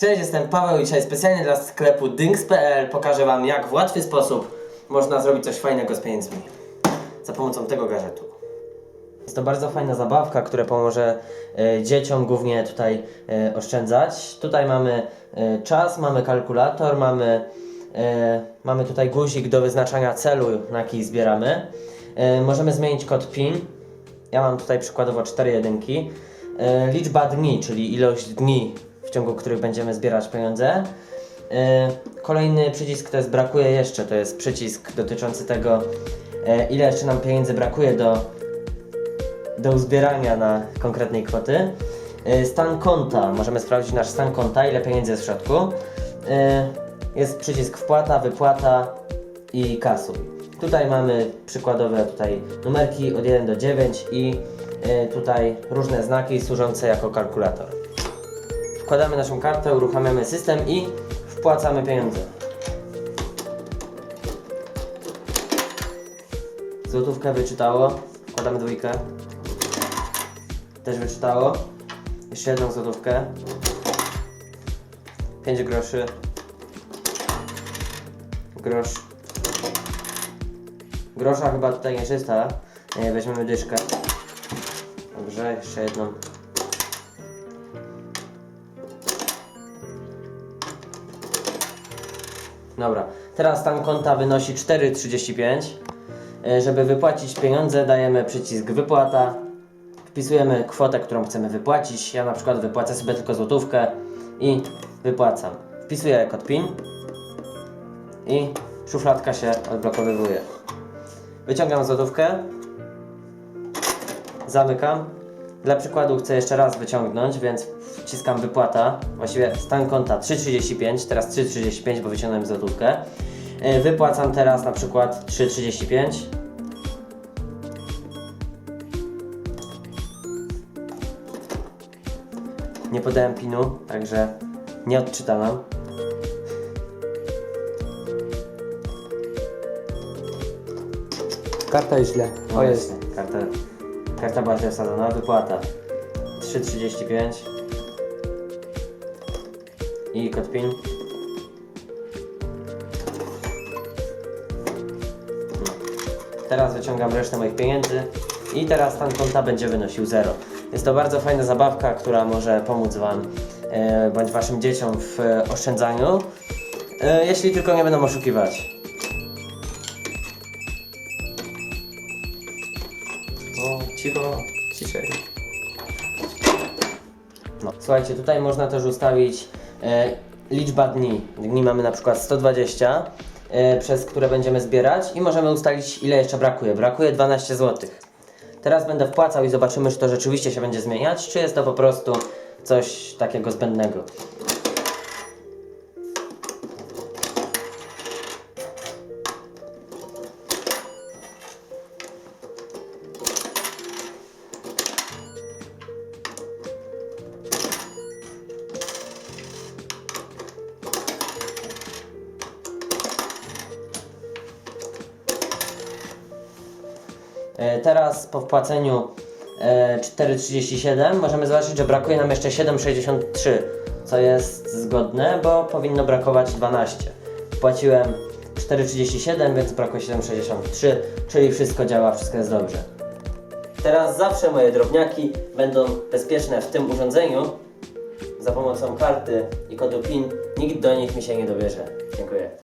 Cześć, jestem Paweł i dzisiaj specjalnie dla sklepu dings.pl pokażę Wam jak w łatwy sposób można zrobić coś fajnego z pieniędzmi za pomocą tego gadżetu. Jest to bardzo fajna zabawka, która pomoże e, dzieciom głównie tutaj e, oszczędzać. Tutaj mamy e, czas, mamy kalkulator, mamy, e, mamy tutaj guzik do wyznaczania celu, na jaki zbieramy. E, możemy zmienić kod PIN. Ja mam tutaj przykładowo 4 jedynki. E, liczba dni, czyli ilość dni, ciągu których będziemy zbierać pieniądze. E, kolejny przycisk to jest brakuje jeszcze, to jest przycisk dotyczący tego, e, ile jeszcze nam pieniędzy brakuje do, do uzbierania na konkretnej kwoty. E, Stan konta, możemy sprawdzić nasz stan konta, ile pieniędzy jest w środku. Jest przycisk wpłata, wypłata i kasuj. Tutaj mamy przykładowe tutaj numerki od 1 do 9 i tutaj różne znaki służące jako kalkulator. Wkładamy naszą kartę, uruchamiamy system i wpłacamy pieniądze. Złotówkę wyczytało, wkładamy dwójkę. Też wyczytało. Jeszcze jedną złotówkę. 5 groszy. Grosz. Grosza chyba tutaj nie czysta. Weźmiemy dyszkę. Dobrze, jeszcze jedną. Dobra, teraz stan konta wynosi 4,35. E, Żeby wypłacić pieniądze, dajemy przycisk wypłata. Wpisujemy kwotę, którą chcemy wypłacić. Ja na przykład wypłacę sobie tylko złotówkę i wypłacam. Wpisuję kod PIN i szufladka się odblokowywuje. Wyciągam złotówkę, zamykam. Dla przykładu chcę jeszcze raz wyciągnąć, więc wciskam wypłata. Właściwie stan konta 3,35, teraz 3,35, bo wyciągnąłem złotówkę. Yy, Wypłacam teraz na przykład 3,35. Nie podałem pinu, także nie odczyta nam. Karta jest źle. O O jest. Karta, karta była źle wsadzona. Wypłata 3,35 i kod PIN. Teraz wyciągam resztę moich pieniędzy i teraz stan konta będzie wynosił 0. Jest to bardzo fajna zabawka, która może pomóc Wam e, bądź Waszym dzieciom w e, oszczędzaniu, e, jeśli tylko nie będą oszukiwać. Cicho, ciszej. No. Słuchajcie, tutaj można też ustawić e, liczba dni. Dni mamy na przykład 120, e, przez które będziemy zbierać i możemy ustalić ile jeszcze brakuje. Brakuje 12 zł. Teraz będę wpłacał i zobaczymy, czy to rzeczywiście się będzie zmieniać, czy jest to po prostu coś takiego zbędnego. Teraz po wpłaceniu e, 4,37 możemy zobaczyć, że brakuje nam jeszcze 7,63, co jest zgodne, bo powinno brakować 12. Wpłaciłem 4,37, więc brakuje 7,63, czyli wszystko działa, wszystko jest dobrze. Teraz zawsze moje drobniaki będą bezpieczne w tym urządzeniu. Za pomocą karty i kodu PIN nikt do nich mi się nie dobierze. Dziękuję.